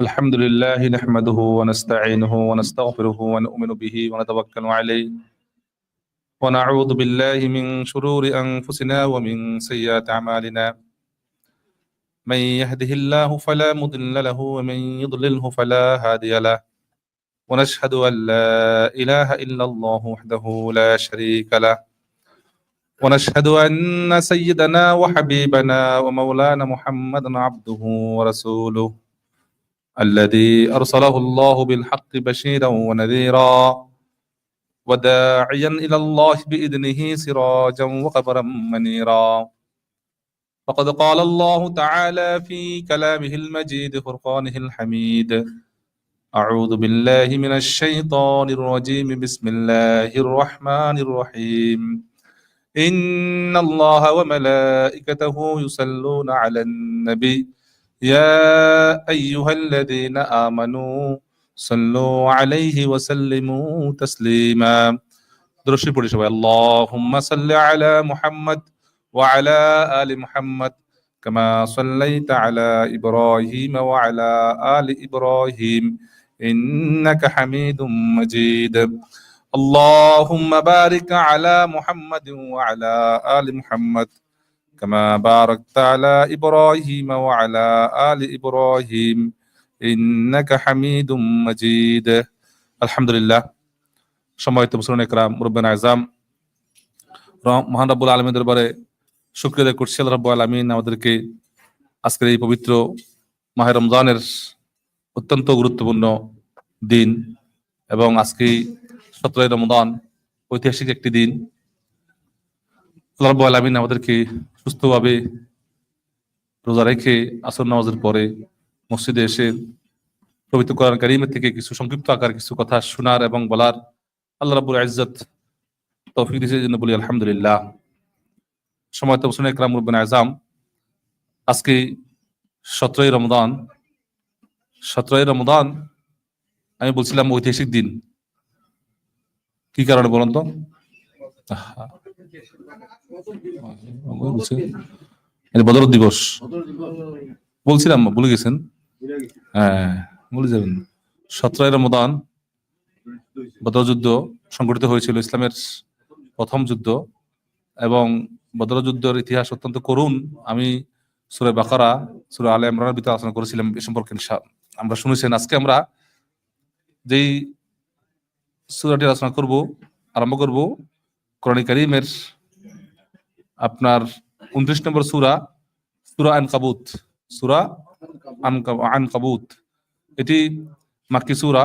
الحمد لله نحمده ونستعينه ونستغفره ونؤمن به ونتوكل عليه. ونعوذ بالله من شرور أنفسنا ومن سيئات أعمالنا. من يهده الله فلا مضل له ومن يضلله فلا هادي له. ونشهد أن لا إله إلا الله وحده لا شريك له. ونشهد أن سيدنا وحبيبنا ومولانا محمدا عبده ورسوله. الذي أرسله الله بالحق بشيرا ونذيرا وداعيا إلى الله بإذنه سراجا وقبرا منيرا. فقد قال الله تعالى في كلامه المجيد فرقانه الحميد أعوذ بالله من الشيطان الرجيم بسم الله الرحمن الرحيم. إن الله وملائكته يصلون على النبي يا أيها الذين آمنوا صلوا عليه وسلموا تسليما درشي পড়ি সবাই اللهم صل على محمد وعلى آل محمد كما صليت على إبراهيم وعلى آل إبراهيم إنك حميد مجيد اللهم بارك على محمد وعلى آل محمد كما باركت على إبراهيم وعلى آل إبراهيم إنك حميد مجيد الحمد لله সম্মানিত মুসলিম একরাম মুরব্বান আজম মহান রাব্বুল আলমীর দরবারে শুক্রিয়া আদায় করছি আল্লাহ রাব্বুল আলমিন আমাদেরকে আজকের এই পবিত্র মাহে রমজানের অত্যন্ত গুরুত্বপূর্ণ দিন এবং আজকে সতেরোই রমজান ঐতিহাসিক একটি দিন আল্লাহ রাব্বুল আলমিন আমাদেরকে সুস্থভাবে রোজা রেখে আসর নামাজের পরে মসজিদে এসে পবিত্র কোরআন কারিমের থেকে কিছু সংক্ষিপ্ত আকার কিছু কথা শোনার এবং বলার আল্লাহ রাব্বুল ইজ্জত তৌফিক দিয়েছে জন্য বলি আলহামদুলিল্লাহ। সময় তো শুনে একরাম রুবেন আজাম, আজকে সতেরোই রমদান সতেরোই রমদান আমি বলছিলাম ঐতিহাসিক দিন। কি কারণে বলুন তো? বদর দিবস। বলছিলাম, ভুলে গেছেন? হ্যাঁ ভুলে যাবেন। সতেরোই রমদান সংগঠিত হয়েছিল, ইসলামের প্রথম যুদ্ধ। এবং বদর যুদ্ধের ইতিহাস অত্যন্ত করুণ। আমি সুরে বাকারা, সুরে আলে ইমরানের ভিতরে আলোচনা করেছিলাম এ সম্পর্কে আমরা শুনেছেন। আজকে আমরা যেই সুরাটি আলোচনা করব, আরম্ভ করব, কোরআন আপনার উনত্রিশ নম্বর সুরা সুরা আন কাবুত সুরা আন কাবুত এটি মাক্কি সুরা,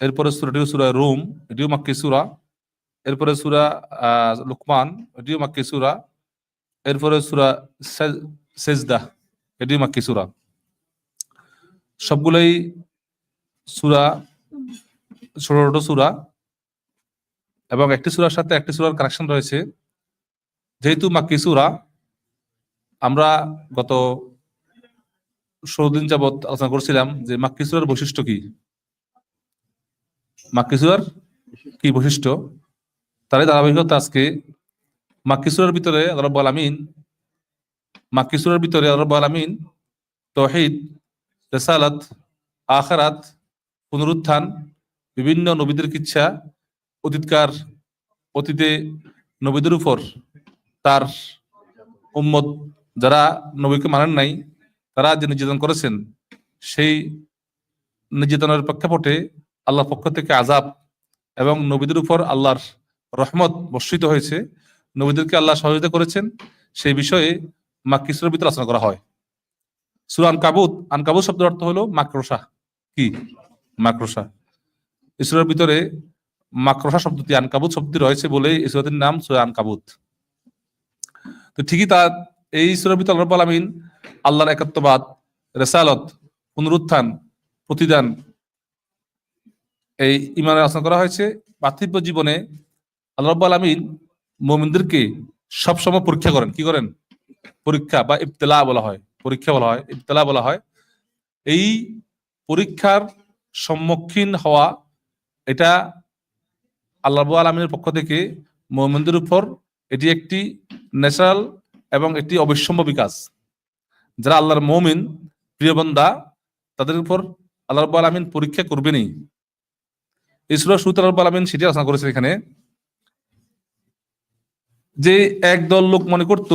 এরপরে সুরাটিও সুরা রোম, এটিও মাক্কি সুরা, এরপরে সুরা লুকমান, এটিও মাক্কি সুরা, এরপরে সুরা সেজদা, এটিও মাক্কি সুরা। সবগুলোই সুরা, ছোট ছোট সুরা, এবং একটি সুরার সাথে একটি সুরার কানেকশন রয়েছে। যেহেতু মাক্কি সুরা আমরা গত ষোলো দিন যাবৎ আলোচনা করছিলাম যে মাক্কি সুরার বৈশিষ্ট্য কি। মাক্কি সুরার কি বৈশিষ্ট্য? তারই ধারাবাহিকতা আজকে মাক্কি সুরার ভিতরে রব্বুল আমিন মাক্কি সুরার ভিতরে রব্বুল আমিন তহিদ, রেসালাত, আখারাত, পুনরুত্থান, বিভিন্ন নবীদের কিচ্ছা অতীতকার অতীতে নবীদের উপর তার উম্মত যারা নবীকে মানেন নাই, তারা যে নির্যাতন করেছেন, সেই নির্যাতনের প্রেক্ষাপটে আল্লাহর পক্ষ থেকে আজাব এবং নবীদের উপর আল্লাহর রহমত বর্ষিত হয়েছে। নবীদেরকে আল্লাহ সহযোগিতা করেছেন। সেই বিষয়ে মাক্কিসুরের ভিতরে আলোচনা করা হয়। সুরা আনকাবুত আনকাবুত শব্দের অর্থ হলো মাকড়সা। কি? মাকড়সা। ইসুরের ভিতরে মাকড়সা শব্দটি আনকাবুত শব্দটি রয়েছে বলে এই নাম সুরা আনকাবুত। তো ঠিকই তা, এই সুরার ভিতরে আল্লাহ আলমিন আল্লাহর একাত্মবাদ রেসালত, পুনরুত্থান, প্রতিদান, এই ইমানের আলোচনা করা হয়েছে। পার্থিব জীবনে আল্লাহ রাব্বুল আলামিন মুমিনদেরকে সবসময় পরীক্ষা করেন। কি করেন? পরীক্ষা বা ইবতলা বলা হয়। পরীক্ষা বলা হয়, ইবতলা বলা হয়। এই পরীক্ষার সম্মুখীন হওয়া, এটা আল্লাহ রাব্বুল আলামিনের পক্ষ থেকে মুমিনদের উপর এটি একটি ন্যাচারাল এবং একটি অবিসম্ভাবী কাজ যারা আল্লাহর মমিন, প্রিয় বন্দা, তাদের উপর আল্লাহ রব্বুল আলমিন পরীক্ষা করবেনই। এই সুত রব্বুল আলমিন সেটি আলোচনা করেছেন এখানে। যে একদল লোক মনে করত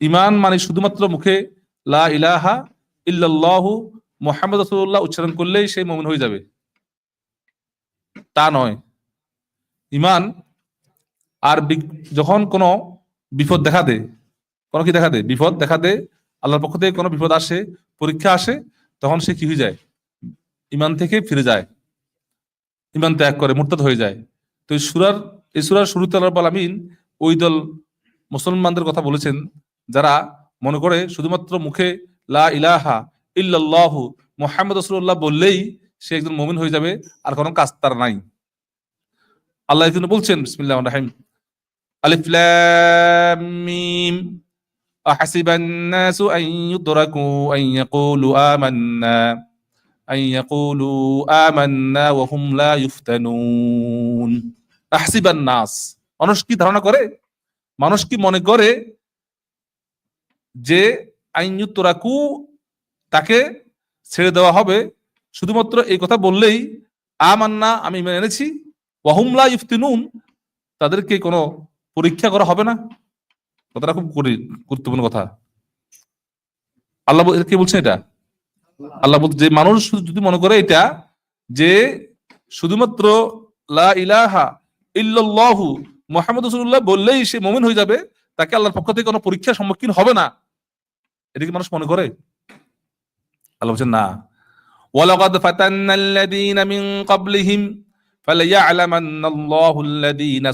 ইমান মানে শুধুমাত্র মুখে লা ইলাহা ইল্লাল্লাহু মোহাম্মদ রসুল্লাহ উচ্চারণ করলেই সে মমিন হয়ে যাবে। তা নয়। ইমান আর যখন কোনো বিপদ দেখা দেয়, কোনো কি দেখা দেয়? বিপদ দেখা দেয়, আল্লাহর পক্ষ থেকে কোনো বিপদ আসে, পরীক্ষা আসে, তখন সে কি হয়ে যায়? ইমান থেকে ফিরে যায়। ইমান ত্যাগ করে, মুরতাদ হয়ে যায়। তো এই সুরার এই সুরার শুরুতে আল্লাহ আমিন ওই দল মুসলমানদের কথা বলেছেন, যারা মনে করে শুধুমাত্র মুখে লা ইলাহা ইল্লাল্লাহু মোহাম্মদ রসুল্লাহ বললেই সে একজন মমিন হয়ে যাবে, আর কোনো কাজ তার নাই। আল্লাহ বলছেন বিসমিল্লাহ রাহিম আলিফ লাম মিম أحسب الناس أن يتركوا أن يقولوا آمنا أن يقولوا آمنا وهم لا يفتنون أحسب الناس মানুষ কি ধারণা করে মানুষ কি মনে করে যে আইনুতরাকু তাকে ছেড়ে দেওয়া হবে শুধুমাত্র এই কথা বললেই আমান্না আমি মেনে এনেছি ওয়াহুমলা ইফতিনুন তাদেরকে কোনো পরীক্ষা করা হবে না? কথাটা খুব গুরুত্বপূর্ণ কথা। আল্লাহ কে বলছেন এটা? আল্লাহ বলছে যে মানুষ যদি মনে করে এটা, যে শুধুমাত্র লা ইলাহা ইল্লাল্লাহু মোহাম্মদ বললেই সে মমিন হয়ে যাবে, তাকে আল্লাহর পক্ষ থেকে কোনো পরীক্ষার সম্মুখীন হবে না। এটা কি মানুষ মনে করে? আল্লাহ বলছেন, না। ওয়ালাকাদ ফাতান্নাল্লাযীনা মিন ক্বাবলিহিম ফালাইয়ালামান্নাল্লাহু আল্লাযীনা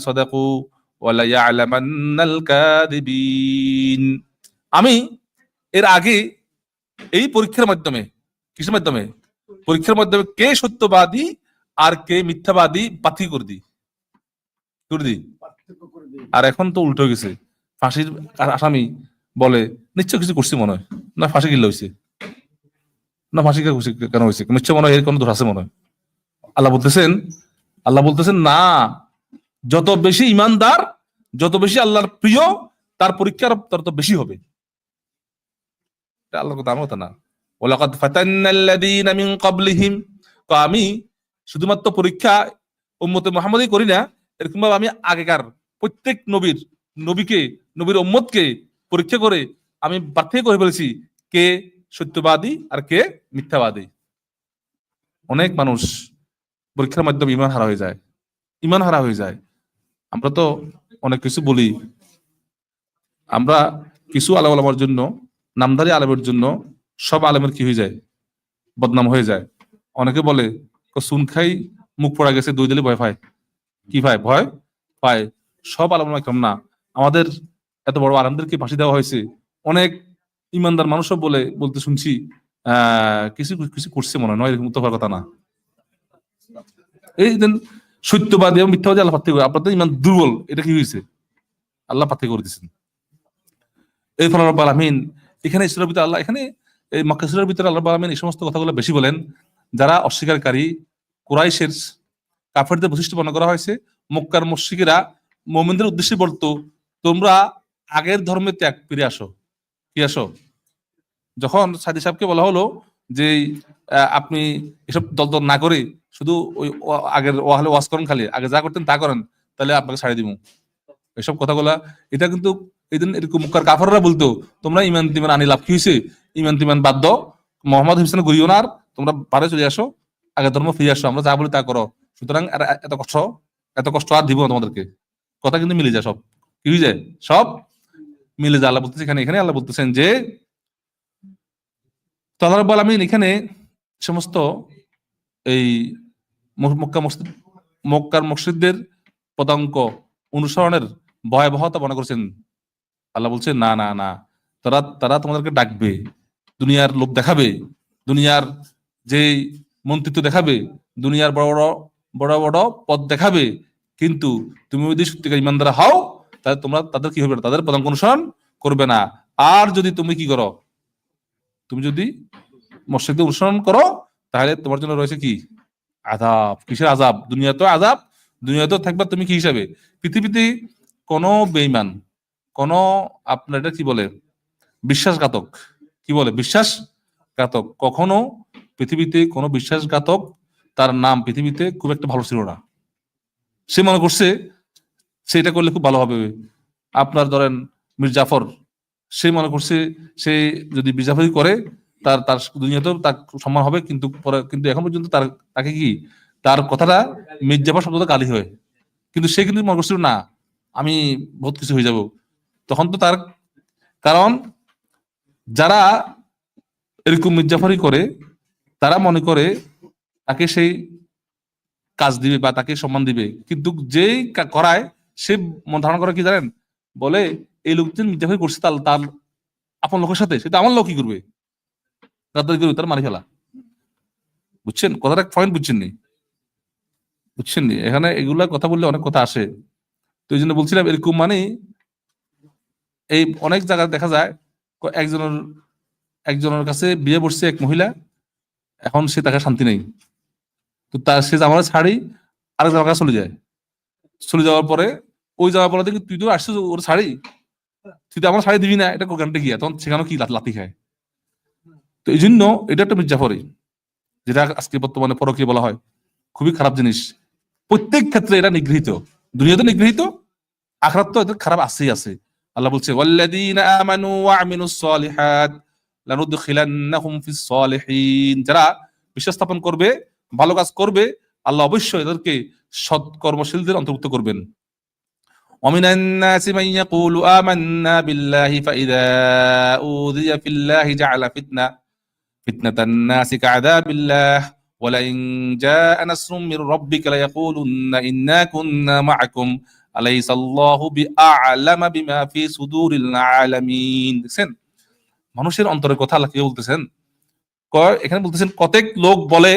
আমি এর আগে এই পরীক্ষার মাধ্যমে, কিসের মাধ্যমে? পরীক্ষার মাধ্যমে কে সত্যবাদী আর কে মিথ্যাবাদী পাথি করে দি করে আর এখন তো উল্টো গেছে ফাঁসির আসামি বলে, নিশ্চয় কিছু করছি মনে হয়। না, ফাঁসি গিল্লা হয়েছে না, ফাঁসি কেন হয়েছে নিশ্চয় মনে হয় এর কোনো দোষ আছে মনে হয়। আল্লাহ বলতেছেন আল্লাহ বলতেছেন, না, যত বেশি ইমানদার যত বেশি আল্লাহর প্রিয়, তার পরীক্ষার তত বেশি হবে। আল্লাহর কথা, আমার কথা না। ওলাকাদ ফাতান্নাল্লাযীনা মিন ক্বাবলিহিম। তো আমি শুধুমাত্র পরীক্ষা উম্মতে মুহাম্মদই করি না এরকম ভাবে আমি আগেকার প্রত্যেক নবীর, নবীকে, নবীর উম্মতকে পরীক্ষা করে আমি পার্থক্য করে ফেলেছি কে সত্যবাদী আর কে মিথ্যাবাদী। অনেক মানুষ পরীক্ষার মাধ্যমে ইমান হারা হয়ে যায়। ইমান হারা হয়ে যায়। আমরা তো অনেক কিছু বলি। আমরা কিছু আলাম আলামার জন্য, নামধারী আলমের জন্য সব আলেমের কি হয়ে যায়? বদনাম হয়ে যায়। অনেকে বলে, "ক সুন খাই, মুখ পড়া গেছে, দুই দিলে ভয় পায়। কি ভাই? ভয় পায়। সব আলম কেমন না? আমাদের এত বড় আলমদেরকে ফাঁসি দেওয়া হয়েছে? অনেক ইমানদার মানুষও বলে, বলতে শুনছি, আহ, কিছু কিছু করছে মনে হয়, নয়, এরকম তো কথা না। এই দেন সত্যবাদী এবং মিথ্যাবাদী আল্লাহ পার্থক্য আপনাদের ইমান দুর্বল। এটা কি হয়েছে আল্লাহ পার্থক্য করে দিচ্ছেন এই ফলে রব্বাল আমিন এখানে ইসলামের ভিতরে আল্লাহ, এখানে এই মক্কা সুরার ভিতরে আল্লাহ আমিন এই সমস্ত কথাগুলো বেশি বলেন। যারা অস্বীকারী কুরাইশের কাফেরদের বৈশিষ্ট্য বর্ণনা করা হয়েছে, মক্কার মুশরিকেরা মোমেনদের উদ্দেশ্যে বলতো, তোমরা আগের ধর্মে ত্যাগ, ফিরে আসো। কি আসো। যখন সাদি সাহেবকে বলা হলো যে আপনি এসব দল না করে শুধু ওই আগের ওয়াহলে ওয়াজ করেন খালি, আগে যা করতেন তা করেন, তাহলে আপনাকে ছাড়ে দিব। এসব কথাগুলা, এটা কিন্তু এই এরকম মুক্কার কাফাররা বলতো, তোমরা ইমান তিমান আনি লাভ কি হয়েছে ইমান তিমান বাদ দাও, মোহাম্মদ হোসেন গড়িও না আর, তোমরা বারে চলে আসো আগে ধর্ম ফিরে আসো, আমরা যা বলি তা করো। সুতরাং এত কষ্ট এত কষ্ট আর দিব তোমাদেরকে। কথা কিন্তু মিলে যায় সব। কি যায় সব মিলে যায়। আল্লাহ বলতেছে এখানে এখানে আল্লাহ বলতেছেন যে তো আল্লাহ রাব্বুল এখানে সমস্ত এই মক্কা মক্কার মসজিদদের পদাঙ্ক অনুসরণের ভয়াবহতা মনে করছেন। আল্লাহ বলছে না না না, তারা তারা তোমাদেরকে ডাকবে, দুনিয়ার লোক দেখাবে, দুনিয়ার যে মন্ত্রিত্ব দেখাবে, দুনিয়ার বড় বড় বড় বড় পদ দেখাবে, কিন্তু তুমি যদি সত্যিকার ইমানদার হও, তাহলে তোমরা তাদের কি হবে তাদের পদাঙ্ক অনুসরণ করবে না। আর যদি তুমি কি করো তুমি যদি মসজিদে অনুসরণ করো, তাহলে তোমার জন্য রয়েছে কি? আজাব কিসের আজাব দুনিয়া তো আজাব দুনিয়াতেও থাকবে তুমি কি হিসাবে? পৃথিবীতে কোনো বেইমান কোন আপনার এটা কি বলে? বিশ্বাসঘাতক। কি বলে? বিশ্বাসঘাতক। কখনো পৃথিবীতে কোনো বিশ্বাসঘাতক তার নাম পৃথিবীতে খুব একটা ভালো ছিল না। সে মনে করছে সেটা করলে খুব ভালো হবে। আপনার ধরেন মীর জাফর সে মনে করছে সে যদি মির্জাফরি করে, তার তার দুনিয়াতেও তার সম্মান হবে, কিন্তু পরে, কিন্তু এখন পর্যন্ত তার, তাকে কি, তার কথাটা মির্জাফর শব্দটা গালি হয়। কিন্তু সে কিন্তু মনে করছিল, না, আমি বহুত কিছু হয়ে যাব। তখন তো তার, কারণ যারা এরকম মির্জাফরি করে, তারা মনে করে তাকে সেই কাজ দিবে বা তাকে সম্মান দিবে। কিন্তু যেই করায়, সে মন ধারণা করে কি জানেন? বলে, এই লোকজন মির্জাফরি করছে তার তার আপন লোকের সাথে, সেটা আমার লোক কি করবে গাদ্দারি করবে তার মারি ফেলা। বুঝছেন? কথাটা পয়েন্ট বুঝছেন নি? বুঝছেন নি? এখানে এগুলা কথা বললে অনেক কথা আসে। তো এই জন্য বলছিলাম, এরকম মানে এই অনেক জায়গায় দেখা যায় একজনের একজনের কাছে বিয়ে বসছে এক মহিলা, এখন সে তাকে শান্তি নেই। তো তার, সে জামাটা ছাড়ি আরেক জামার কাছে চলে যায়। চলে যাওয়ার পরে ওই যাওয়ার পরে দেখি তুই তো আসছিস ওর শাড়ি? তুই তো আমার শাড়ি দিবি না, এটা কোরআনটা গিয়া তখন সেখানেও কি লাত- খায়? তো এই জন্য এটা একটা মির্জাফরি, যেটা আজকে বর্তমানে পরকীয় বলা হয়। খুবই খারাপ জিনিস। প্রত্যেক ক্ষেত্রে এটা নিগৃহীত। দুনিয়াতে নিগৃহীত, আখরাত তো এদের খারাপ আছেই আছে। আল্লাহ বলছে, ওয়াল্লাযীনা আমানু ওয়া আমিলুস সালিহাত লানুদখিলান্নাহুম ফিস সালিহিন। যারা বিশ্বাস স্থাপন করবে, ভালো কাজ করবে, আল্লাহ অবশ্যই এদেরকে সৎ কর্মশীলদের অন্তর্ভুক্ত করবেন। ومن الناس من يقول آمنا بالله فإذا أوذي في الله جعل فتنة فتنة الناس كعذاب الله ولئن جاء نصر من ربك ليقولن إنا كنا معكم أليس الله بأعلم بما في صدور العالمين দেখছেন মানুষের অন্তরের কথা আল্লাহ কি বলতেছেন কয় এখানে বলতেছেন কতক লোক বলে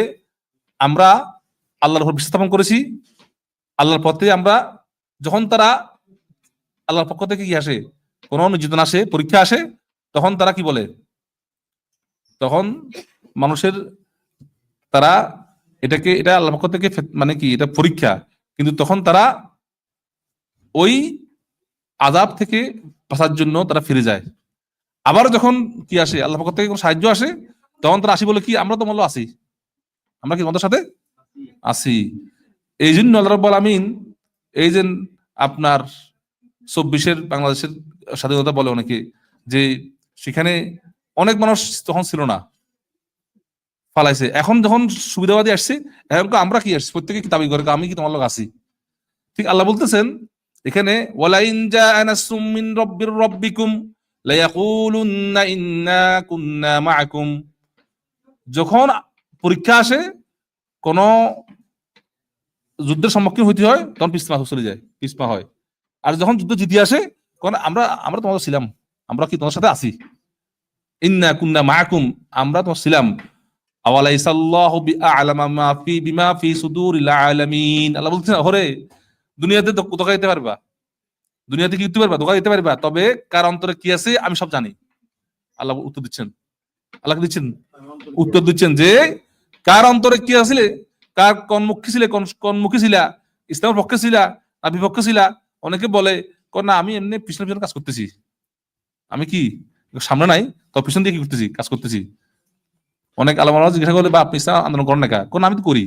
আমরা আল্লাহর উপর বিশ্বাস স্থাপন করেছি আল্লাহর পথে আমরা যখন তারা আল্লাহর পক্ষ থেকে কি আসে? কোন নির্যাতন আসে, পরীক্ষা আসে, তখন তারা কি বলে? তখন মানুষের তারা এটাকে, এটা আল্লাহর পক্ষ থেকে মানে কি, এটা পরীক্ষা। কিন্তু তখন তারা ওই আজাব থেকে বাঁচার জন্য তারা ফিরে যায়। আবার যখন কি আসে? আল্লাহ পক্ষ থেকে কোনো সাহায্য আসে, তখন তারা আসি বলে কি, আমরা তো মূল্য আসি আমরা কি তোমাদের সাথে আসি এই জন্য আল্লাহ রাব্বুল আমিন এই যে আপনার চব্বিশের বাংলাদেশের স্বাধীনতা বলে অনেকে, যে সেখানে অনেক মানুষ তখন ছিল না। ফালাইছে। এখন যখন সুবিধাবাদী আসছে, এখন আমরা কি আসছি? প্রত্যেকে কি দাবি করে আমি কি তোমার লোক আসি ঠিক আল্লাহ বলতেছেন, এখানে, ওয়ালাইন জাআ নাসরুম মিন রাব্বির রাব্বিকুম লায়াকুলুন্না ইন্না কুন্না মাআকুম যখন পরীক্ষা আসে, কোন যুদ্ধের সম্মুখীন হইতে হয়, তখন পিসমা চলে যায় পিসমা হয়। আর যখন যুদ্ধ জিতে আসে আমরা আমরা তোমাদের ছিলাম। আমরা কি তোমার সাথে আছি? ইন্না কুন্না মাআকুম আমরা তোমার ছিলাম। দিতে তবে কার অন্তরে কি আছে, আমি সব জানি। আল্লাহ উত্তর দিচ্ছেন। আল্লাহ দিচ্ছেন? উত্তর দিচ্ছেন যে, কার অন্তরে কি আসলে? কার কোন মুখী ছিলে কোন মুখী ছিলা? ইসলামের পক্ষে ছিলা না বিপক্ষে ছিলা? অনেকে বলে না, আমি এমনি পিছনে পিছনে কাজ করতেছি। আমি কি? সামনে নাই, তো পিছন দিয়ে কি করতেছি? কাজ করতেছি। অনেক আলামারা জিজ্ঞাসা করলে বা আপনি আন্দোলন করেন না কোন আমি তো করি।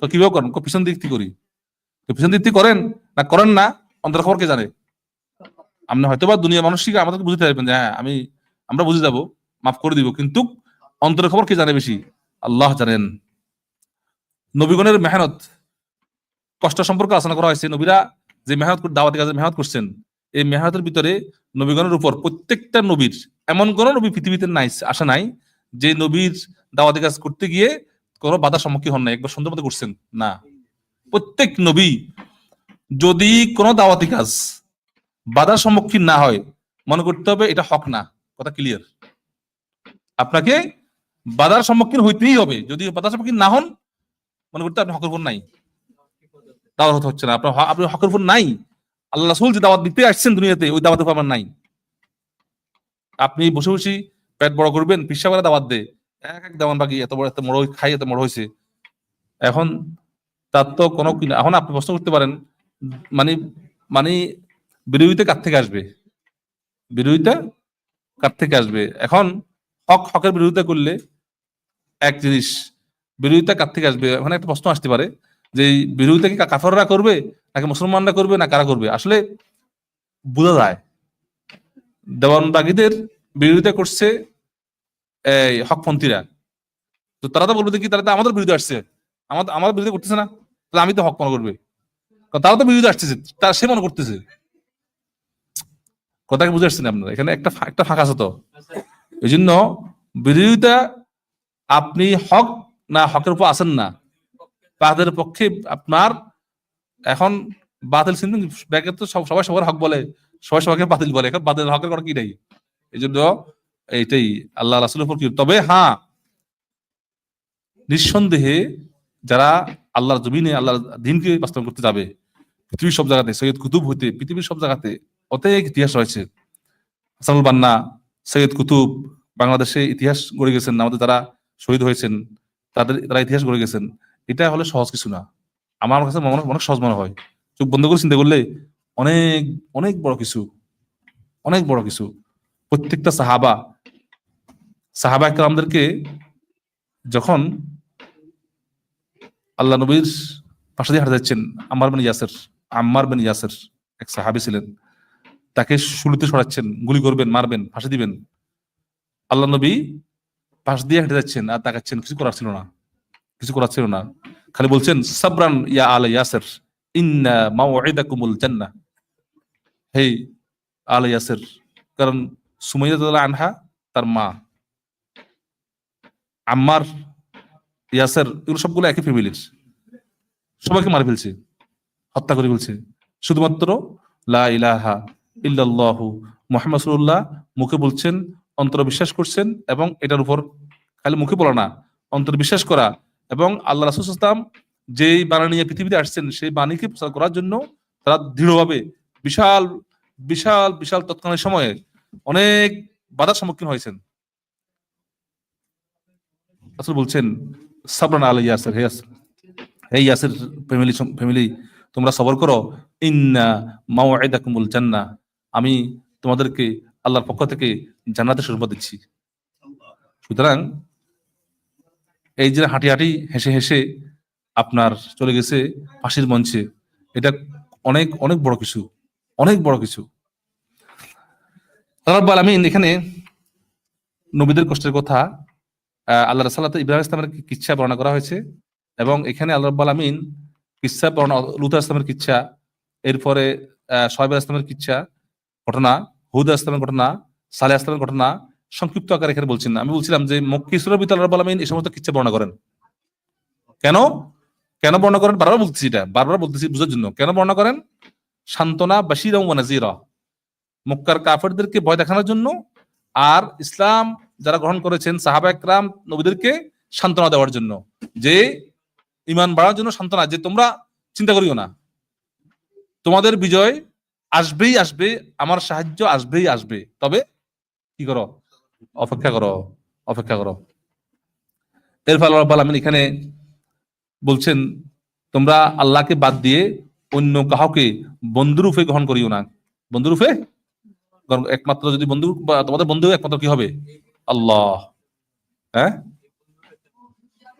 তো কীভাবে করেন? পিছন দিক থেকে করি। তো পিছন দিক থেকে করেন না করেন না, অন্তর খবর কে জানে? আপনি হয়তো বা দুনিয়া মানুষকে আমাদেরকে বুঝতে পারবেন যে হ্যাঁ আমি, আমরা বুঝে যাব, মাফ করে দিব। কিন্তু অন্তরের খবর কে জানে বেশি? আল্লাহ জানেন। নবীগণের মেহনত কষ্ট সম্পর্কে আলোচনা করা হয়েছে। নবীরা যে মেহনত করে দাওয়াতি কাজে মেহনত করছেন, এই মেহনতের ভিতরে নবীগণের উপর প্রত্যেকটা নবীর, এমন কোন নবী পৃথিবীতে নাই, আসা নাই, যে নবীর দাওয়াতি কাজ করতে গিয়ে কোনো বাধা সম্মুখীন হন না একবার সুন্দর মতো করছেন? না। প্রত্যেক নবী যদি কোনো দাওয়াতি কাজ বাধার সম্মুখীন না হয়, মনে করতে হবে এটা হক না, কথা ক্লিয়ার আপনাকে বাধার সম্মুখীন হইতেই হবে যদি বাধার সম্মুখীন না হন, মনে করতে আপনি হকের উপর নাই। দাওয়াত হতে হচ্ছে না। আপনার আপনি হকের উপর নাই। আল্লাহ রাসূল যে দাওয়াত দিতে আসছেন দুনিয়াতে, ওই দাওয়াতের উপর আমার নাই। আপনি বসে বসে পেট বড় করবেন পিসা করে দাওয়াত দে। এক এক দেওয়ান বাকি, এত বড় এত বড় খাই, এত বড় হয়েছে এখন তার তো কোনো এখন আপনি প্রশ্ন করতে পারেন মানে মানে বিরোধিতা কার থেকে আসবে? বিরোধিতা কার থেকে আসবে? এখন হক হকের বিরোধিতা করলে এক জিনিস, বিরোধিতা কার থেকে আসবে? ওখানে একটা প্রশ্ন আসতে পারে যে বিরোধিতা কি কাফাররা করবে, নাকি মুসলমানরা করবে, না কারা করবে? আসলে বোঝা যায়। দেওয়ানবাগীদের বিরোধিতা করছে, এই হকপন্থীরা। তো তারা তো বলবে কি, তারা তো আমাদের বিরুদ্ধে আসছে। আমাদের আমাদের বিরুদ্ধে করতেছে না। তাহলে আমি তো হক মনে করবে। তারা তো বিরুদ্ধে আসতেছে, তারা সে মনে করতেছে। কথা কি বুঝে আসছেন আপনারা? এখানে একটা একটা ফাঁকা আছে তো। এই জন্য বিরোধিতা আপনি হক না হকের উপর আসেন না। তাদের পক্ষে আপনার এখন বাতিল চিন্তা ব্যাগে তো সবাই সবার হক বলে। সবাই সবাইকে বাতিল বলে। এখন বাতিল হকের করা কি নাই? এই জন্য এইটাই আল্লাহ রাসুলের উপর কি? তবে হ্যাঁ নিঃসন্দেহে যারা আল্লাহর জমিনে, আল্লাহর দিনকে বাস্তবায়ন করতে যাবে, পৃথিবীর সব জায়গাতে, সৈয়দ কুতুব হইতে, পৃথিবীর সব জায়গাতে অনেক ইতিহাস রয়েছে। হাসানুল বান্না, সৈয়দ কুতুব বাংলাদেশে ইতিহাস গড়ে গেছেন। আমাদের যারা শহীদ হয়েছেন, তাদের তারা ইতিহাস গড়ে গেছেন। এটা হলে সহজ কিছু না। আমার কাছে অনেক সহজ মনে হয়। চোখ বন্ধ করে চিন্তা করলে অনেক অনেক বড় কিছু, অনেক বড় কিছু। প্রত্যেকটা সাহাবা সাহাবা একরামদেরকে যখন আল্লাহ নবীর পাশে দিয়ে হাঁটা যাচ্ছেন, আম্মার বিন ইয়াসের, আম্মার বিন ইয়াসের এক সাহাবি ছিলেন। তাকে শুরুতে সরাচ্ছেন, গুলি করবেন, মারবেন, ফাঁসি দিবেন। আল্লাহ নবী পাশ দিয়ে হেঁটে যাচ্ছেন আর তাকাচ্ছেন, কিছু করার ছিল না। কিছু করার ছিল না। খালি বলছেন, সাবরান ইয়া আলা ইয়াসের, ইন্না মাউইদাকুমুল জান্নাহ। হেই, আলা ইয়াসের, কারণ সুমাইয়া আনহা তার মা। আম্মার, ইয়াসের, এগুলো সবগুলো একই ফ্যামিলির। সবাইকে মারে ফেলছে, হত্যা করে ফেলছে। শুধুমাত্র, লা ইলাহা ইল্লাল্লাহু মুহাম্মদ রাসূলুল্লাহ। মুখে বলছেন, অন্তর বিশ্বাস করছেন এবং এটার উপর খালি মুখে বলা না, অন্তর বিশ্বাস করা এবং আল্লাহ রাসূল ইসলাম যেই বাণী নিয়ে পৃথিবীতে আসছেন, সেই বাণীকে প্রচার করার জন্য তারা দৃঢ়ভাবে বিশাল বিশাল বিশাল তৎকালীন সময়ে অনেক বাধার সম্মুখীন হয়েছেন। রাসূল বলছেন, সাবরান ইয়াসির, হে হে ইয়াসির ফ্যামিলি ফ্যামিলি তোমরা সবর করো। ইন্না মাওয়াইদাকুমুল জান্নাহ, আমি তোমাদেরকে আল্লাহর পক্ষ থেকে জান্নাতের সুরবা দিচ্ছি। সুতরাং এই যে হাঁটি হাঁটি হেসে হেসে আপনার চলে গেছে ফাঁসির মঞ্চে, এটা অনেক অনেক বড় কিছু, অনেক বড় কিছু। রাব্বাল আমিন এখানে নবীদের কষ্টের কথা আল্লাহ রাসাল্লাহ ইব্রাহিম ইসলামের কিচ্ছা বর্ণনা করা হয়েছে এবং এখানে আল্লাহ রাব্বাল আমিন কিচ্ছা বর্ণনা, লুতা ইসলামের কিচ্ছা, এরপরে শোয়েব ইসলামের কিচ্ছা ঘটনা, হুদ ইসলামের ঘটনা, সালেহ ইসলামের ঘটনা সংক্ষিপ্ত আকারে এখানে বলছেন না। আমি বলছিলাম যে মক্কি আল্লাহ রাব্বাল আমিন এই সমস্ত কিচ্ছা বর্ণনা করেন। কেন? কেন বর্ণনা করেন? বারবার বলতেছি এটা। বারবার বলতেছি বুঝার জন্য। কেন বর্ণনা করেন? সান্ত্বনা বাসিরা নাজিরা। মক্কার কাফেরদেরকে ভয় দেখানোর জন্য। আর ইসলাম যারা গ্রহণ করেছেন, সাহাবা একরাম, নবীদেরকে সান্ত্বনা দেওয়ার জন্য। যে ইমান বাড়ার জন্য সান্ত্বনা। যে তোমরা চিন্তা করিও না। তোমাদের বিজয় আসবেই আসবে, আমার সাহায্য আসবেই আসবে। তবে কি করো? অপেক্ষা করো অপেক্ষা করো। এর ফলে রব্বাল আমিন এখানে বলছেন, তোমরা আল্লাহকে বাদ দিয়ে অন্য কাউকে বন্ধুরূপে গ্রহণ করিও না। বন্ধুরূপে? একমাত্র যদি বন্ধু, তোমাদের বন্ধু একমাত্র কি হবে? আল্লাহ। হ্যাঁ?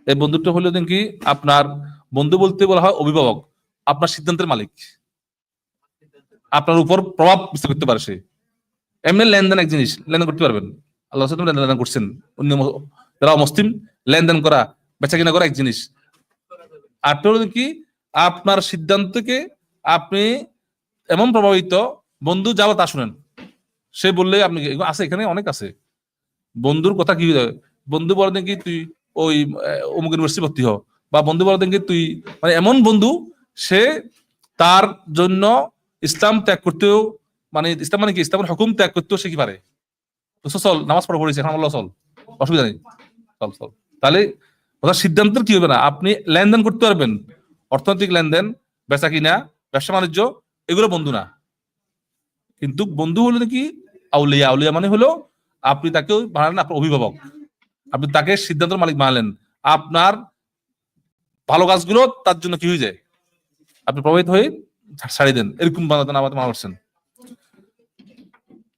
এই বন্ধুত্ব হলো কি? আপনার বন্ধু বলতে বলা হয় অভিভাবক, আপনার সিদ্ধান্তের মালিক। আপনার উপর প্রভাব বিস্তার করতে পারে সে। এমনি লেনদেন এক জিনিস, লেনদেন করতে পারবেন। আল্লাহ সাল্লাম লেনদেন করছেন। অন্য যারা মুসলিম, লেনদেন করা বেচা কিনা করা এক জিনিস। আর তো হলো কি? আপনার সিদ্ধান্তকে আপনি এমন প্রভাবিত, বন্ধু যাওয়া তা শুনেন। সে বললে আপনি আছে, এখানে অনেক আছে। বন্ধুর কথা কি বন্ধু বলে কি তুই ওই অমুক ইউনিভার্সিটি ভর্তি হ। বা বন্ধু বলে কি তুই মানে এমন বন্ধু, সে তার জন্য ইসলাম ত্যাগ করতেও মানে ইসলাম মানে কি? ইসলামের হুকুম ত্যাগ করতেও সে কি পারে? তো চল, নামাজ পড়া পড়েছে, এখন বলল চল, অসুবিধা নেই, চল চল। তাহলে সিদ্ধান্তের কি হবে না? আপনি লেনদেন করতে পারবেন, অর্থনৈতিক লেনদেন, বেচা কিনা, ব্যবসা বাণিজ্য, এগুলো বন্ধু না। কিন্তু বন্ধু হলো কি আউলিয়া আউলিয়া মানে হলো আপনি তাকে বানালেন, আপনার অভিভাবক। আপনি তাকে সিদ্ধান্তের মালিক বানালেন। আপনার ভালো কাজগুলো তার জন্য কি হয়ে যায়? আপনি প্রভাবিত হয়ে ছাড়ি দেন, এরকম বানাতেন আমাদের মা করছেন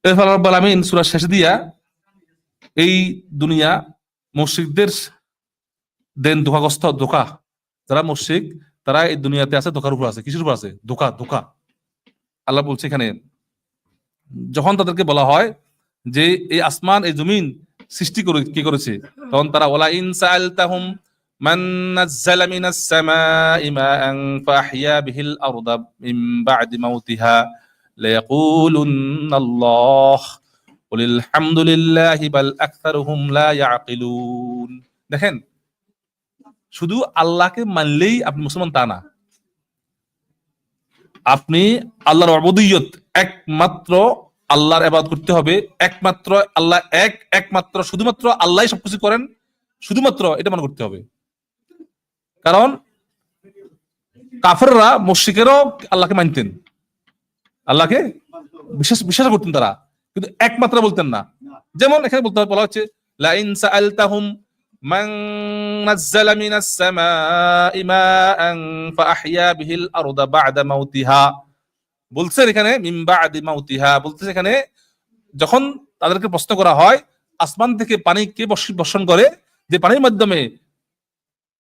এরপর রব্বাল আমিন সূরা শেষে দিয়া এই দুনিয়া মুশরিকদের দেন ধোকাগ্রস্ত ধোকা যারা মুশরিক তারা এই দুনিয়াতে আছে ধোকার উপর আছে কিসের উপর আছে ধোকা ধোকা আল্লাহ বলছে এখানে যখন তাদেরকে বলা হয় যে এই আসমান এই জমিন সৃষ্টি করে কি করেছে তখন তারা ওলা ইনসালতাহুম من نزل من السماء ماء فأحيا به الأرض من بعد موتها ليقولن الله قل الحمد لله بل أكثرهم لا يعقلون দেখেন শুধু আল্লাহকে মানলেই আপনি মুসলমান তা না আপনি আল্লাহর অবদীয়ত একমাত্র আল্লাহর এবাদত করতে হবে একমাত্র আল্লাহ এক একমাত্র শুধুমাত্র আল্লাহ সবকিছু করেন শুধুমাত্র এটা মনে করতে হবে কারণ কাফেররা মুশরিকেরও আল্লাহকে মানতেন আল্লাহকে বিশ্বাস বিশ্বাস করতেন তারা। কিন্তু একমাত্র বলতেন না। যেমন এখানে বলতে বলা হচ্ছে, লাইন মান নাযালা মিনাস সামাই মাআন ফাআহইয়া বিহিল আরদা বা'দা মাউতিহা। এখানে, মিন বা'দি মাউতিহা। বলতেছে এখানে, যখন তাদেরকে প্রশ্ন করা হয়, আসমান থেকে পানি কে বর্ষ- বর্ষণ করে? যে পানির মাধ্যমে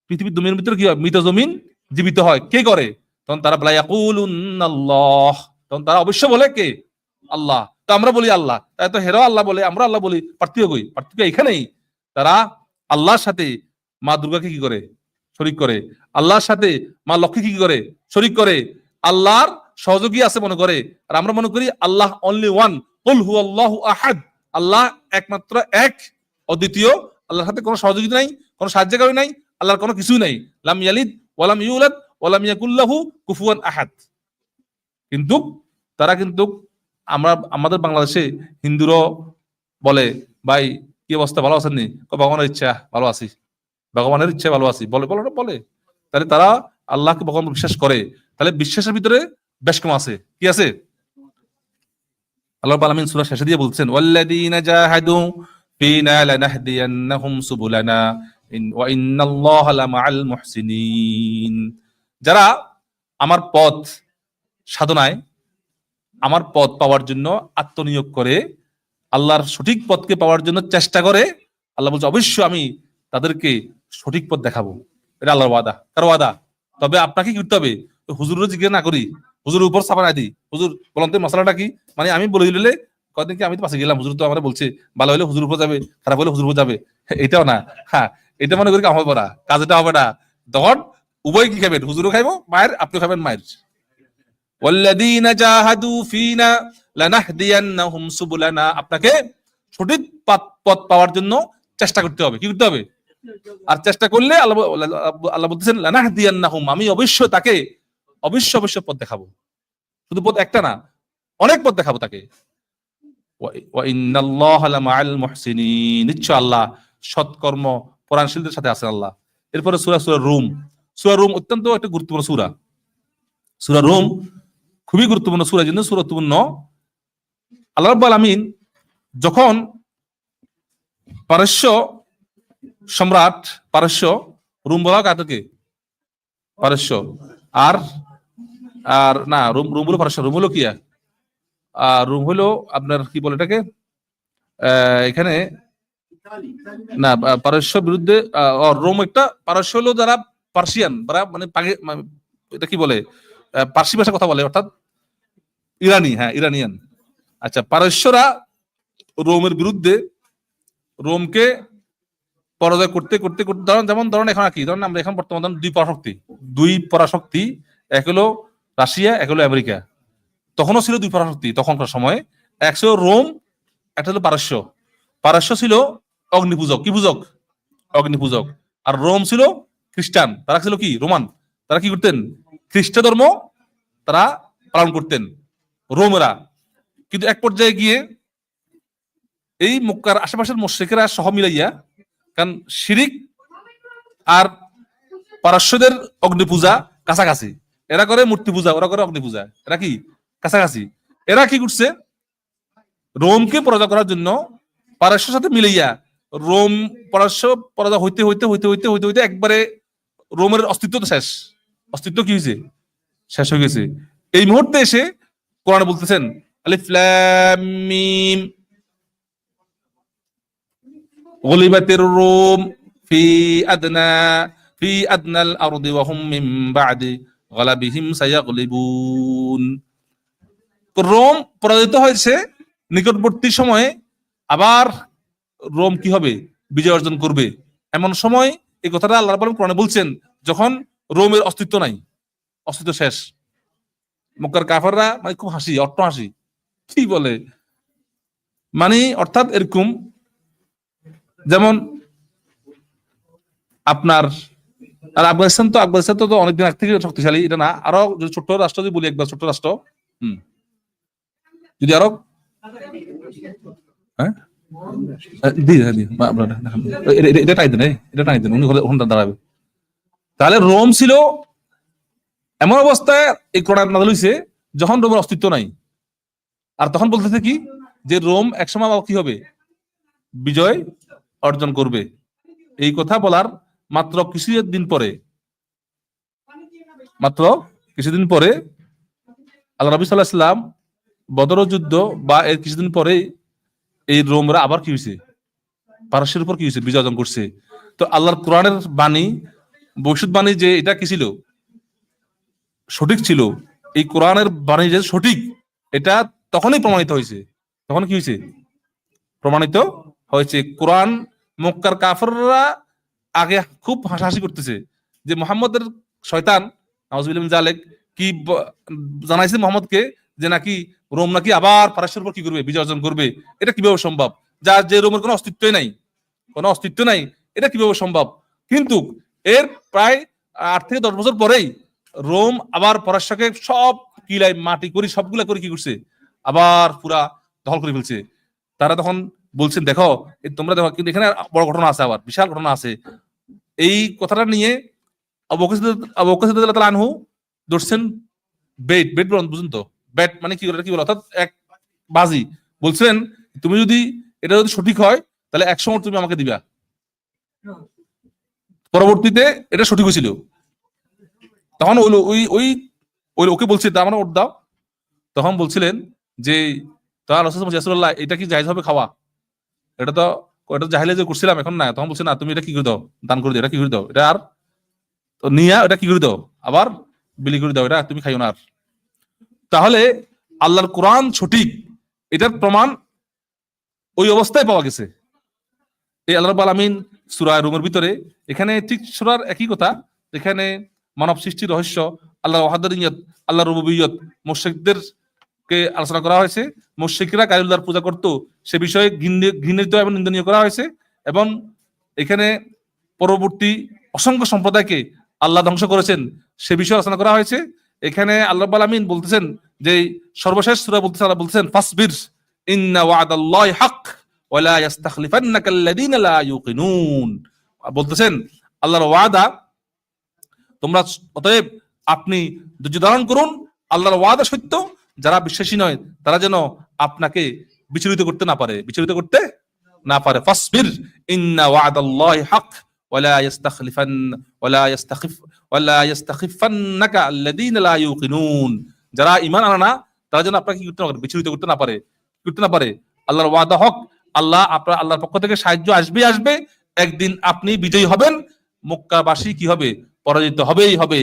পৃথিবীর জমির ভিতরে কি হয়? মৃত জমিন জীবিত হয়। কে করে? তখন তারা বলে আল্লাহ তখন তারা অবশ্য বলে কে? আল্লাহ। তো আমরা বলি আল্লাহ। তাই তো হেরো আল্লাহ বলে, আমরা আল্লাহ বলি, পার্থক্য কই? পার্থক্য এখানেই তারা আল্লাহর সাথে মা দুর্গাকে কি করে? শরিক করে। আল্লাহর সাথে মা লক্ষ্মী কি করে? শরিক করে। আল্লাহর সহযোগী আছে মনে করে। আর আমরা মনে করি আল্লাহ অনলি ওয়ান কুল হু আল্লাহ আহাদ। আল্লাহ একমাত্র এক। অদ্বিতীয়, আল্লাহর সাথে কোনো সহযোগী নাই, কোনো সাহায্যকারী নাই, আল্লাহর কোনো কিছুই নাই। লাম ইয়ালিদ ওয়ালাম ইউলাদ ওয়ালাম ইয়াকুল্লাহু কুফুয়ান আহাদ। কিন্তু তারা কিন্তু আমরা, আমাদের বাংলাদেশে হিন্দুরও বলে, ভাই, কি অবস্থা? ভালো আছেন নি? ভগবানের ইচ্ছা, ভালো আছি। ভগবানের ইচ্ছা ভালো আছি। বলে বলে বলে। তাহলে তারা আল্লাহকে ভগবান বিশ্বাস করে। তাহলে বিশ্বাসের ভিতরে বেশ কম আছে। কি আছে? আল্লাহ আলামিন সূরা শেষে দিয়ে বলছেন, ওয়াল্লাযীনা জাহাদু ফিনা লানাহদিয়ান্নাহুম সুবুলানা ওয়া ইন্নাল্লাহা লামাআল মুহসিনিন। যারা আমার পথ সাধনায় আমার পথ পাওয়ার জন্য আত্মনিয়োগ করে, আল্লাহর সঠিক পথকে পাওয়ার জন্য চেষ্টা করে, আল্লাহ বলছে, অবশ্যই আমি তাদেরকে সঠিক পথ দেখাবো। এটা আল্লাহর ওয়াদা। কার ওয়াদা? তবে আপনাকে কি করতে হবে? হুজুরের জিজ্ঞেস না করি। হুজুরের উপর চাপা না দিই হুজুর বলুন তো মশলাটা কি? মানে আমি বলে দিলে, কদিন কি আমি তো পাশে গেলাম, হুজুর তো আমার বলছে, ভালো হলে হুজুর উপর যাবে, খারাপ হলে হুজুর উপর যাবে। এটাও না। হ্যাঁ এটা মনে করি আমার পড়া কাজটা হবে না। তখন উভয় কি খাবেন? হুজুরও খাইবো, মায়ের আপনি খাবেন মায়ের। ওয়াল্লাযীনা জাহাদু ফিনা লানাহদিয়ান্নাহুম সুবুলানা। আপনাকে সঠিক পথ- পাওয়ার জন্য চেষ্টা করতে হবে। কি করতে হবে? আর চেষ্টা করলে আল্লাহ আল্লাহ- বলতেছেন, লানাহদিয়ান্নাহুম আমি অবশ্যই তাকে অবশ্য অবশ্য পথ দেখাবো। শুধু পথ একটা না, অনেক পথ দেখাবো তাকে। নিশ্চয় আল্লাহ সৎকর্ম পরায়ণশীলদের সাথে আছেন আল্লাহ। এরপরে সূরা সূরা রুম। সূরা রুম অত্যন্ত একটা গুরুত্বপূর্ণ সূরা। সূরা রুম খুবই গুরুত্বপূর্ণ সূরা জন্য সূরা গুরুত্বপূর্ণ। আল্লাহ রাব্বুল আলামিন যখন পারস্য সম্রাট, পারস্য রুম বলা কাদেরকে? পারস্য। আর আর, না, রুম রুম হলো পারস্য, রুম হলো কি আর? রুম হলো আপনার কি বলে এটাকে? এখানে না পারস্য বিরুদ্ধে রোম একটা, পারস্য হলো যারা পার্সিয়ান মানে মানে এটা কি বলে? পার্সি ভাষা কথা বলে, অর্থাৎ ইরানি হ্যাঁ ইরানিয়ান। আচ্ছা পারস্যরা রোমের বিরুদ্ধে রোমকে পরাজয় করতে করতে করতে, ধরেন, যেমন ধরেন এখন কি ধরেন আমরা এখন বর্তমান দুই পরাশক্তি দুই পরাশক্তি, এক হলো রাশিয়া, এক হলো আমেরিকা। তখনও ছিল দুই পরাশক্তি তখনকার সময়, এক ছিল রোম, একটা হলো পারস্য। পারস্য ছিল অগ্নিপূজক, কি পূজক? অগ্নিপূজক। আর রোম ছিল খ্রিস্টান, তারা ছিল কি? রোমান। তারা কি করতেন? খ্রিস্ট ধর্ম তারা পালন করতেন, রোমরা। কিন্তু এক পর্যায়ে গিয়ে এই মক্কার আশেপাশের মোশেকেরা সহ মিলাইয়া, কারণ শিরিক আর পারস্যদের অগ্নিপূজা কাছাকাছি। এরা করে মূর্তি পূজা, ওরা করে অগ্নি পূজা এরা কি? কাছাকাছি। এরা কি করছে? রোমকে পরাজয় করার জন্য পারস্যের সাথে মিলাইয়া, রোম পারস্য পরাজয় হইতে হইতে হইতে হইতে হইতে হইতে একবারে রোমের অস্তিত্ব তো শেষ। অস্তিত্ব কি হয়েছে? শেষ হয়ে গেছে। এই মুহূর্তে এসে কোরআন বলতেছেন রোম রোম পরাজিত হয়েছে নিকটবর্তী সময়ে, আবার রোম কি হবে? বিজয় অর্জন করবে। এমন সময় এই কথাটা আল্লাহ কোরআনে বলছেন, যখন রোমের অস্তিত্ব নাই। অস্তিত্ব শেষ। মক্কার কাফাররা মানে খুব হাসি, অট্ট হাসি। কি বলে? মানে অর্থাৎ এরকম, যেমন আপনার, আর আফগানিস্তান তো আফগানিস্তান তো অনেকদিন আগ থেকে শক্তিশালী, এটা না। আরও যদি ছোট্ট রাষ্ট্র যদি বলি একবার, ছোট্ট রাষ্ট্র, হম। যদি আরও হ্যাঁ। এটা- টাই দেন এটা টাই দেন উনি ওখানে- দাঁড়াবে। তাহলে রোম ছিল এমন অবস্থায় এই কোরআন নাযিল হইছে যখন রোমের অস্তিত্ব নাই। আর তখন বলতেছে কি? যে রোম একসময় কি হবে? বিজয় অর্জন করবে। এই কথা বলার মাত্র কিছু দিন পরে, মাত্র কিছুদিন পরে আল্লাহ নবী সাল্লাহ ইসলাম বদর যুদ্ধ বা এর কিছুদিন পরে এই রোমরা আবার কি হয়েছে পারস্যের উপর কি হয়েছে বিজয় অর্জন করছে। তো আল্লাহর কোরআনের বাণী ভবিষ্যৎবাণী যে এটা কি ছিল? সঠিক ছিল। এই কোরআনের বাণী যে সঠিক, এটা তখনই প্রমাণিত হয়েছে। তখন কি হয়েছে? প্রমাণিত হয়েছে। কোরআন মক্কার কাফররা আগে খুব হাসাহাসি করতেছে যে মোহাম্মদের শয়তান জালেক কি জানাইছে মোহাম্মদকে যে নাকি রোম নাকি আবার পারস্যের উপর কি করবে, বিজয় অর্জন করবে? এটা কীভাবে সম্ভব? যার যে রোমের কোনো অস্তিত্বই নাই, কোনো অস্তিত্ব নাই, এটা কীভাবে সম্ভব? কিন্তু এর প্রায় আট থেকে দশ বছর পরেই রোম আবার পরাশকে সব কিলাই মাটি করি, সবগুলা করে কি করছে? আবার পুরা দখল করে ফেলছে। তারা তখন বলছেন দেখো তোমরা দেখো, কিন্তু এখানে বড় ঘটনা আছে আবার, বিশাল ঘটনা আছে। এই কথাটা নিয়ে রাদিয়াল্লাহু আনহু ধরছেন বেট বেট বুঝুন তো। ব্যাট মানে কি বলে কি বলে? অর্থাৎ এক বাজি। বলছেন তুমি যদি, এটা যদি সঠিক হয়, তাহলে একশো তুমি আমাকে দিবা। পরবর্তীতে এটা সঠিক হয়েছিল তখন ওই ওই ওই ওকে বলছে তার মানে ওর দাও। তখন বলছিলেন যে তার রাসূলুল্লাহ এটা কি জায়েজ হবে খাওয়া? এটা তো, এটা জাহিলে যে করছিলাম, এখন না। তখন বলছে, না, তুমি এটা কি করে দাও? দান করে দাও, এটা কি করে দাও? এটা আর তো নিয়া, এটা কি করে দাও? আবার বিলি করে দাও, এটা তুমি খাইও না আর। তাহলে আল্লাহর কোরআন সঠিক, এটার প্রমাণ ওই অবস্থায় পাওয়া গেছে। এই আল্লাহ আলামিন সূরা রুমের ভিতরে, এখানে ঠিক সুরার একই কথা, এখানে মানব সৃষ্টির রহস্য, আল্লাহর ওয়াহাদানিয়ত আল্লাহর রুবুবিয়ত মুশরিকদের কে আলোচনা করা হয়েছে, মুশরিকরা গায়রুল্লাহর পূজা করত, সে বিষয়ে ঘৃণি- ঘৃণিত এবং নিন্দনীয় করা হয়েছে, এবং এখানে পরবর্তী অসংখ্য সম্প্রদায়কে আল্লাহ ধ্বংস করেছেন, সে বিষয়ে আলোচনা করা হয়েছে। এখানে আল্লাহ আলামিন বলতেছেন যে, সর্বশেষ সূরা বলতেছেন আল্লাহ বলতেছেন, ফাসবির ইন্না ওয়াদাল্লাহি হক বলতেছেন, আল্লাহর ওয়াদা, তোমরা অতএব আপনি ধৈর্য ধারণ করুন, আল্লাহর ওয়াদা সত্য, যারা বিশ্বাসী নয়, তারা যেন আপনাকে বিচলিত করতে না পারে। বিচলিত করতে না পারে। ফাসবির, ইন্না হক, ওয়ালা ইয়াস্তাখলিফান, ওয়ালা ইয়াস্তাখিফ, ওয়ালা ইয়াস্তাখিফান্নাকা আল্লাযীনা লা ইউকিনুন। যারা ঈমান না, তারা যেন আপনাকে করতে না পারে? বিচলিত করতে না পারে। করতে না পারে? আল্লাহর ওয়াদা হক আল্লাহ আপনার, আল্লাহর পক্ষ থেকে সাহায্য আসবে আসবে। একদিন আপনি বিজয়ী হবেন। মক্কাবাসী কি হবে? পরাজিত হবেই হবে।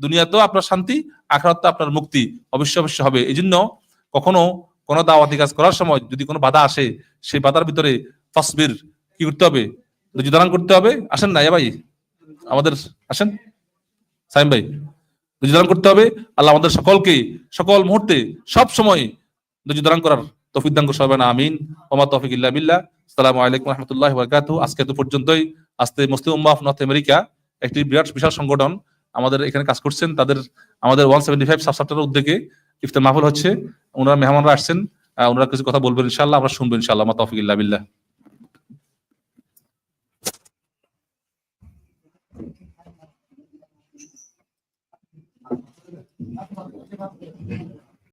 দুনিয়াতেও আপনার শান্তি আখরাতে আপনার মুক্তি অবশ্য অবশ্য হবে। এই জন্য কখনো কোনো দাওয়াতি কাজ করার সময় যদি কোনো বাধা আসে, সেই বাধার ভিতরে ফসবির কি করতে হবে? ধৈর্য ধারণ করতে হবে। আসেন না ভাই? আমাদের, আসেন। সাইম ভাই, ধৈর্য ধারণ করতে হবে। আল্লাহ আমাদের সকলকে, সকল মুহূর্তে, সব সময় ধৈর্য ধারণ করার তৌফিক দাঙ্গ করতে আমিন। ওমা তফিক ইল্লা বিল্লাহ। সালাম আলাইকুম রহমতুল্লাহ বারকাতু আজকে তো পর্যন্তই। আজকে মুসলিম উম্মাহ নর্থ আমেরিকা, একটি বিরাট বিশাল সংগঠন আমাদের এখানে কাজ করছেন। তাদের, আমাদের ওয়ান সেভেন্টি ফাইভ সাবসাপ্টারের উদ্যোগে ইফতার মাহফুল হচ্ছে। ওনারা মেহমানরা আসছেন। ওনারা কিছু কথা বলবেন ইনশাল্লাহ আমরা শুনব ইনশাল্লাহ মা তফিক ইল্লা বিল্লাহ।